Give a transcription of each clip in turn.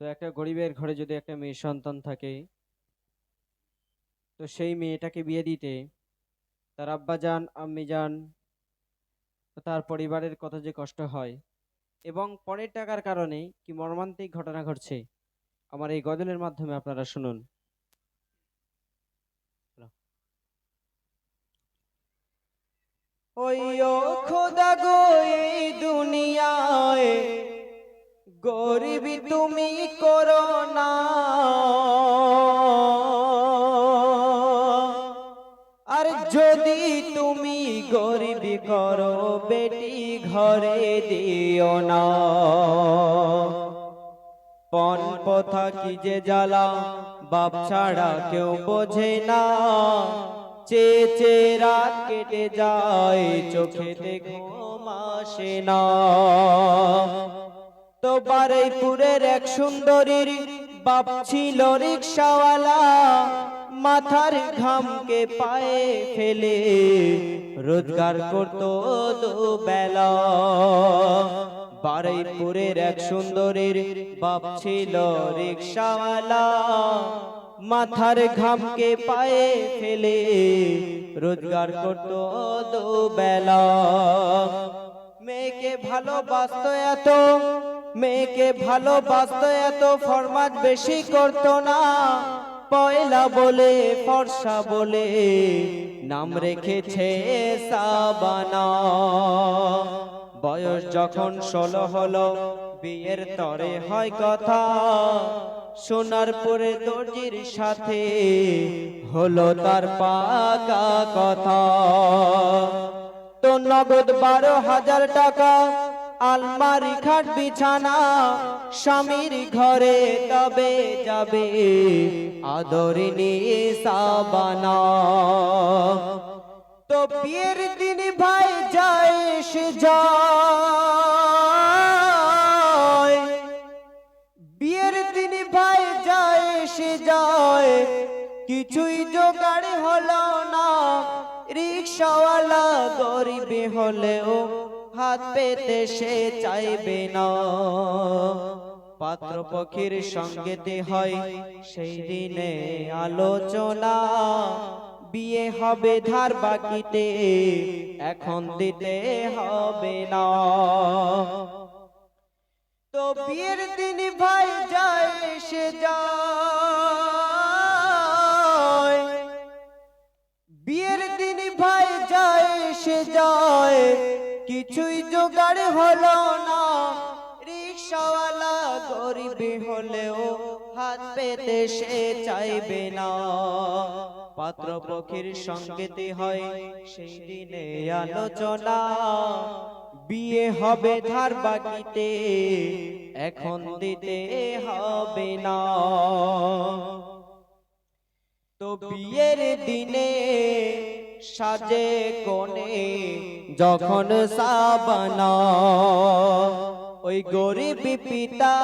তো একটা গরিবের ঘরে যদি একটা মেয়ে সন্তান থাকে, তো সেই মেয়েটাকে বিয়ে দিতে তার আব্বা যান, আম্মি যান ও তার পরিবারের কত যে কষ্ট হয় এবং পরের টাকার কারণে কি মর্মান্তিক ঘটনা ঘটছে, আমার এই গজলের মাধ্যমে আপনারা শুনুন। ওই খোদা গো এই দুনিয়ায় গরিবি তুমি করো না আর যদি তুমি গরিবি করো বেটি ঘরে দিও না। পন পথা কি যে জ্বালা বাপ ছাড়া কেউ বোঝে না। চে চে রাত কেটে যায় চোখেতে ঘুম আসে না। তো বারুইপুরের এক সুন্দরীর বাপ ছিল রিক্সাওয়ালা, মাথার ঘামকে পায়ে ফেলে, রোজগার করতো দুবেলা। বারুইপুরের এক সুন্দরীর বাপ ছিল রিক্সাওয়ালা, মাথার ঘামকে পায়ে ফেলে, রোজগার করতো দুবেলা। মেয়েকে ভালোবাসতো এত মেয়েকে ভালোবাসতো এত ফরমাত বেশি করতো না। পয়লা বলে, ফর্সা বলে নাম রেখেছে সাবানা। বয়স যখন ষোলো হলো, বিয়ের তরে হয় কথা। সোনার পরে দর্জির সাথে হলো তার পাকা কথা। তো নগদ বারো হাজার টাকা আলমারি খাট বিছানা, স্বামীর ঘরে তবে যাবে আদরিনী সাবানা। তো বিয়ের দিন ভাই যায় সে যায়, বিয়ের দিন ভাই যায় সে যায়। কিছুই জোগাড় হলো না, রিক্সাওয়ালা গরিবে হলেও হাত পেতে সে চাইবে না। পাত্র পক্ষীর সঙ্গেতে হয় সেই দিনে আলোচনা। বিয়ে হবে ধার বাকিতে, এখন দিতে হবে না। তো বিয়ের দিন ভাই যায়, সে যায়। বিয়ের দিন ভাই যায়, সে যায়। কিছুই জোগাড় হলো না। রিক্সাওয়ালা গরিবি হলেও হাত পেতে সে চাইবে না। পাত্র পক্ষীর সঙ্গেতে হয় সেই দিনে আলোচনা। বিয়ে হবে ধার বাকিতে, এখন দিতে হবে না। তো বিয়ের দিনে সাজে কোণে যখন সাবানা। ওই গরিব পিতা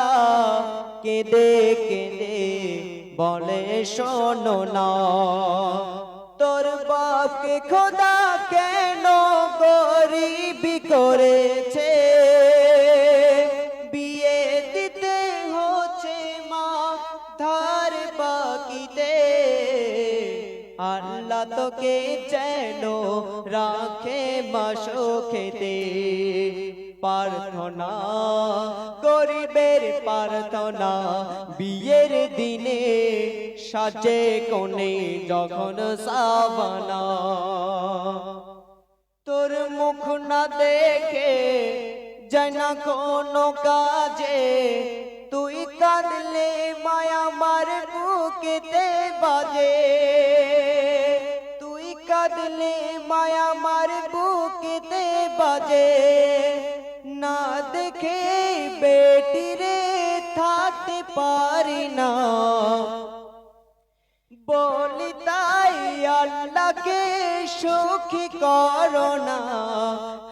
কেঁদে কেঁদে বলে শোনো না তোর বাপকে খোদা গরিবের না বিয়ের দিনে সাজে কোণে যখন সাবানা। তোর মুখ না দেখে যেন না কোনো কাজে। তুই কাঁদলে মায়া মার বুকেতে বাজে। সুখী করো না।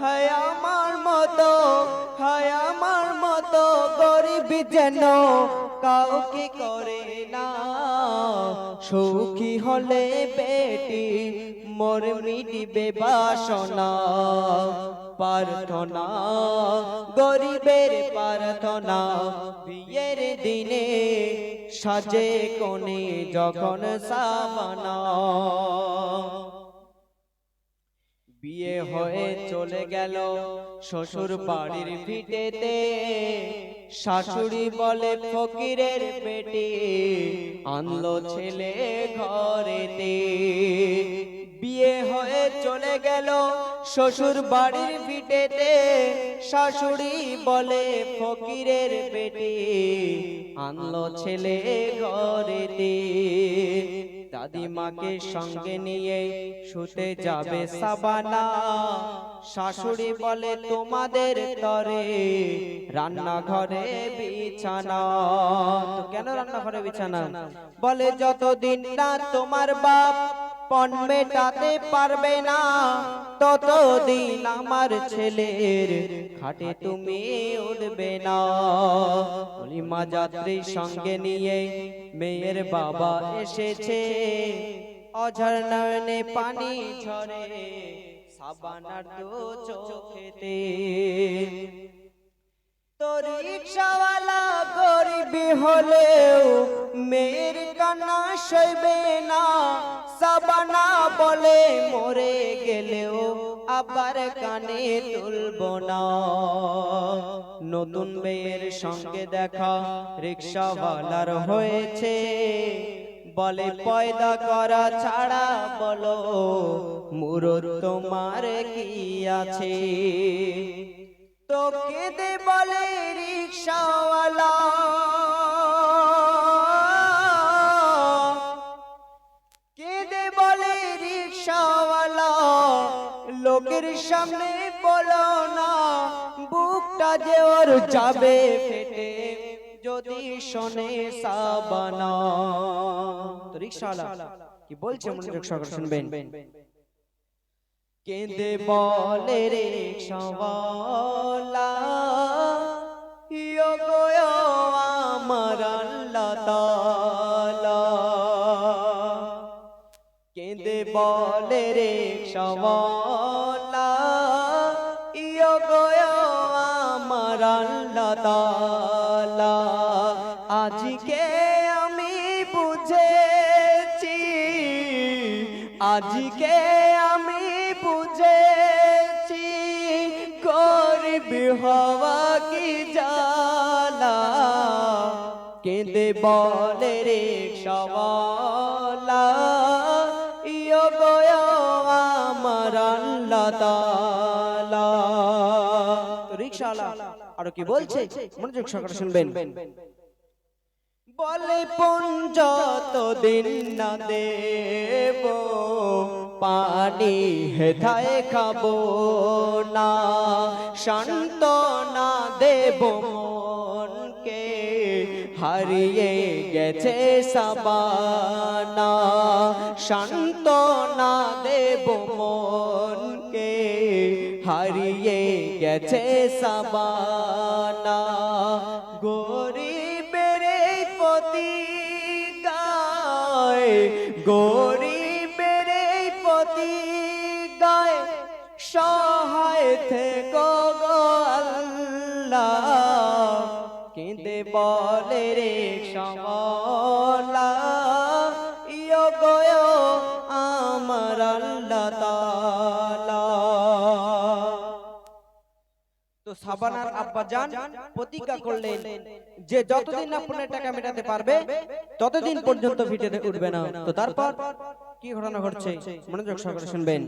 হায় আমার মতো, হায় আমার মতো গরিব যেন কাউকে করে না। সুখী হলে বেটি মোর মিটিবে বাসনা। প্রার্থনা, গরিবের প্রার্থনা, বিয়ের দিনে সাজে কোণে যখন সাবানা। বিয়ে হয়ে চলে গেল শ্বশুর বাড়ির ভিটেতে শাশুড়ি বলে ফকিরের পেটে আনলো ছেলে ঘরেতে। বিয়ে হয়ে চলে গেল শ্বশুর বাড়ির ভিটেতে শাশুড়ি বলে ফকিরের পেটে। আনলো ছেলে ঘরেতে। দাদিমাকে সঙ্গে নিয়ে শুতে যাবে সাবানা। শাশুড়ি বলে তোমাদের তরে রান্নাঘরে বিছানা। তো কেন রান্নাঘরে বিছানা? বলে যতদিন না তোমার বাপ পণ মেটাতে পারবে না। ততদিন আমার ছেলের খাটে তুমি উঠবে না। অলিমা যাত্রী সঙ্গে নিয়ে মেয়ের বাবা এসেছে। অঝর নয়নে পানি ঝরে সাবানার দু চোখেতে। তো রিক্সাওয়ালা গরিবি হলেও মেয়ের কান্না সইবে না। সাবানা বলে মরে গেলেও আবার কানে তুলব না। নতুন মেয়ের সঙ্গে দেখা রিক্সাওয়ালার হয়েছে। বলে পয়দা করা ছাড়া বলো মুরত তোমার কি আছে? তোকে কেঁদে বলে লোকের সামনে বলো না, বুকটা যে ওর যাবে ফেটে, যদি শোনে সাবানা। রিক্সাওয়ালা কি বলছে মনোযোগ সহকারে শুনবেন? কেঁদে বলে রে সওয়ালা ইয়ো আমার আল্লাহ তাআলা। কেঁদে বলে রে সওয়ালা হওয়া কি জালা কেঁদে বলে রে সওয়ালা, ইয়ো গয় আমার আল্লাহ কি বলছে? মনোযোগ সহকারে শুনবেন। বলে পুঞ্জ দিন না দেব পানি হেথায় খাব না। শান্ত না দেব মনকে, হারিয়ে গেছে সাবানা। শান্ত না দেব মনকে, হারিয়ে গেছে সাবানা। কেঁদে বলে রে সমলা ইয়ো গয় আমার তো সাবানার আব্বা প্রতিজ্ঞা করলেন যে যতদিন না পনেরো টাকা মেটাতে পারবে ততদিন পর্যন্ত উঠবে না। তো তারপর কি ঘটনা ঘটছে? মনোযোগ সহকারে শুনবেন।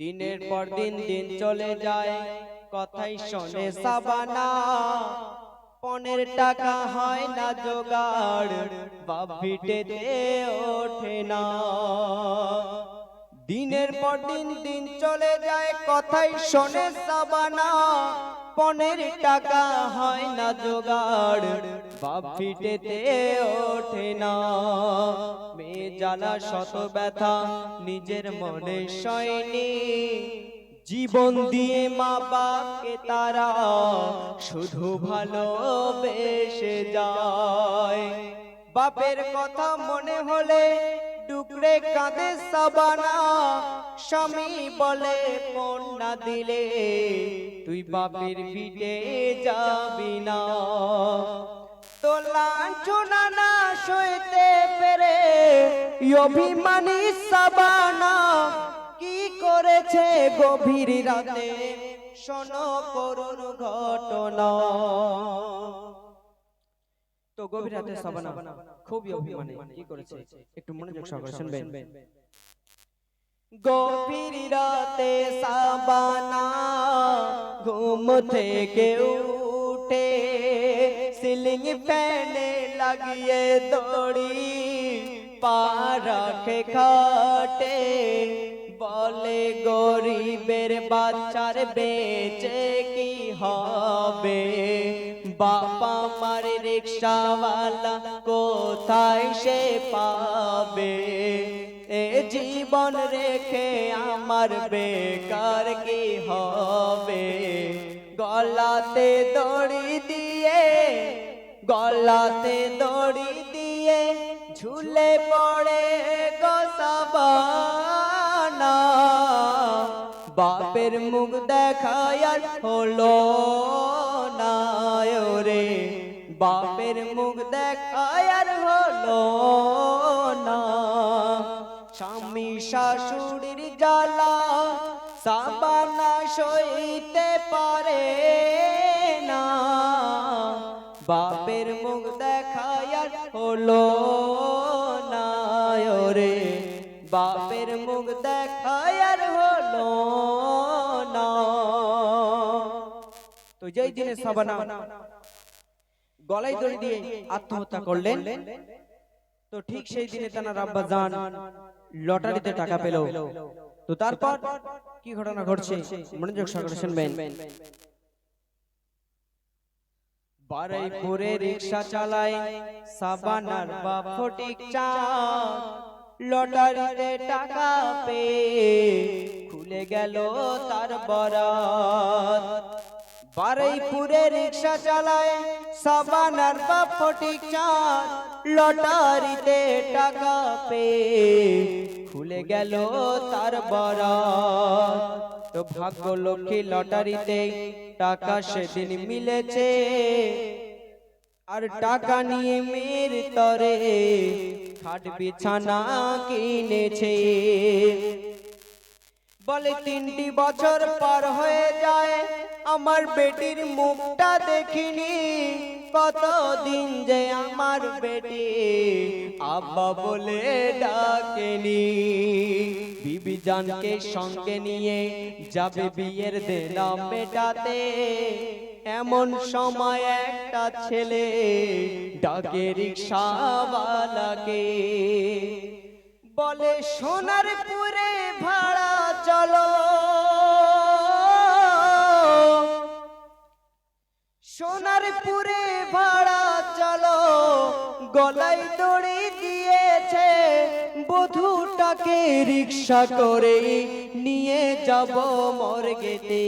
দিনের পর দিন দিন চলে যায়। কথাই শোনে সাবানা। পনেরো টাকা হয় না জোগাড় বাপ ভিটেতে ওঠে না। দিনের পর দিন দিন চলে যায় কথাই শোনে সাবানা। পনেরো টাকা হয় না জোগাড় বাপ ফিটেতে ওঠে না। মেয়ে জ্বালা শত ব্যথা নিজের মনে সয়নি। জীবন দিয়ে মা বাপকে তারা শুধু ভালোবেসে যায়। বাপের কথা মনে হলে টুকরে কাঁদে সাবানা। স্বামী বলে না দিলে তুই বাপের ভিটে যাবি না। তো লাঞ্ছনা না সইতে পেরে অভিমানী সাবানা কি করেছে গভীর রাতে? শোনো করুণ ঘটনা। তো গভীর রাতে সাবানা খুবই অভিমানী। কি করেছে? একটু মনোযোগ সহকারে শুনবেন। গভীর রাতে সাবানা ঘুম থেকে উঠে সিলিং ফ্যানে লাগিয়ে দড়ি পা রাখে খাটে। বলে, গরিবের বাচ্চার বেঁচে কি হবে? বাবা মার রিক্সাওয়ালা কোথায় সে পাবে? এ জীবন রেখে আমার বেকার কি হবে? গলাতে দড়ি দিয়ে, গলাতে দড়ি দিয়ে ঝুলে পড়ে গোসাবানা বাপের মুখ দেখায় হলো না রে বাপের মুখ দেখায় হলো না। স্বামী শাশুড়ির জ্বালা সাবানা সইতে পারে না। বাপের মুখ দেখায় হলো না রে বাপের মুখ দেখায় আর হলো না তো যেই দিনে সাবানা গলায় দড়ি দিয়ে আত্মহত্যা করলেন তো ঠিক সেই দিনে তার আব্বা জান লটারিতে টাকা পেল। তো তারপর কি ঘটনা ঘটছে? মনোযোগ সহকারে শুনবেন। বারাইপুরে রিক্সা চালায় সাবানার বাপ ফটিক চাঁদ লটারিতে টাকা পেয়ে খুলে গেল তার বরাত বারাইপুরে রিক্সা চালায় সাবানার বাপ ফটিক চাঁদ। লটারিতে টাকা পেয়ে খুলে গেল তার বরাত তো ভাগ্য লক্ষ্মী লটারিতে টাকা সেদিন মিলেছে। আর টাকা নিয়ে মেয়ের তরে খাট বিছানা কিনেছে। বলে তিনটি বছর পার হয়ে যায়। আমার বেটির মুখটা দেখিনি। কতদিন যে আমার বেটি আব্বা বলে ডাকেনি। বিবি জানকে সঙ্গে নিয়ে যাবে বিয়ের দেনা মেটাতে। এমন সময় একটা ছেলে ডাকে রিক্সাওয়ালাকে। বলে সোনার পুরে ভাড়া চলো। সোনার পুরে ভাড়া চলো। গলায় দড়ি দিয়েছে বধুটাকে রিক্সা করে নিয়ে যাব মর্গেতে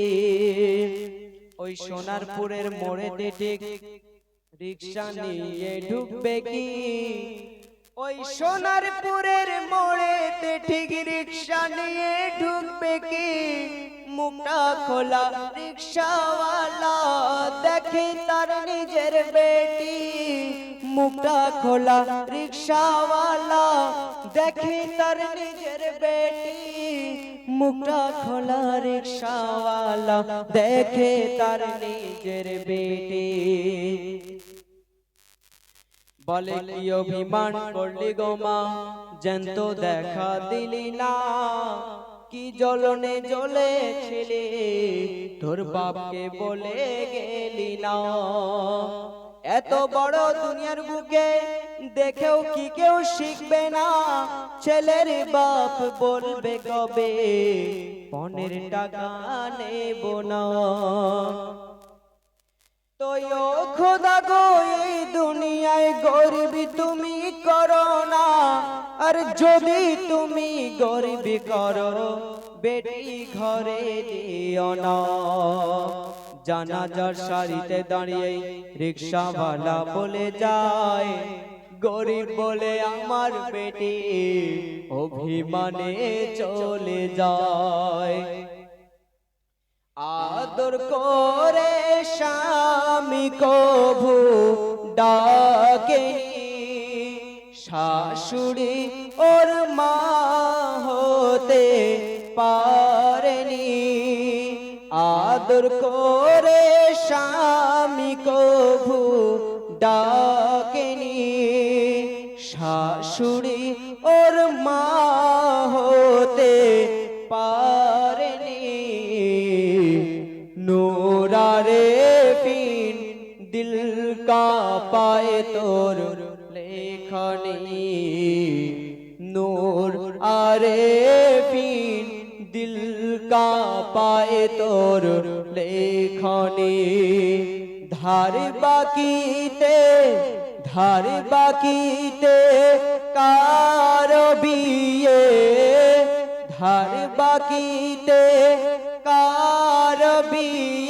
ওই সোনারপুরের মোড়ে ঠিক রিক্সা নিয়ে ঢুকবে কি? ওই সোনারপুরের মোড়েতে ঠিক রিক্সা নিয়ে ঢুকবে কি? মুখটা খোলা। রিক্সাওয়ালা দেখে তার নিজের বেটি। মুখটা খোলা। রিক্সাওয়ালা দেখে তার নিজের বেটি। মুখটা খোলা। রিক্সাওয়ালা দেখে তার নিজের বেটি। বলে কি অভিমান করলি গো মা? জ্যান্ত দেখা দিলি না। কি জ্বলনে জ্বলেছিলে? তোর বাপকে বলে গেলি না। এত বড় দুনিয়ার বুকে দেখেও কি কেউ শিখবে না? ছেলের বাপ বলবে কবে? পনেরো টাকা নেব না। তো খোদা গো, এই দুনিয়ায় গরিবি তুমি করো না। আর যদি তুমি গরিবি করো, বেটি ঘরে দিও না। জানাজার সারিতে দাঁড়িয়ে রিক্সাওয়ালা বলে যায়, গরিব বলে আমার বেটি অভিমানে চলে যায়। আদর করে স্বামী কভু ডাকেনি শাশুড়ি ওর মা হতে পারেনি। আদর করে স্বামী কভু ডাকেনি। শাশুড়ি ওর মা তোর লেখনি। নূর আরে পিন দিল কা পায় তোর লেখনি। ধার বাকিতে ধার বাকিতে কার বিয়ে? ধার বাকিতে কার বিয়ে?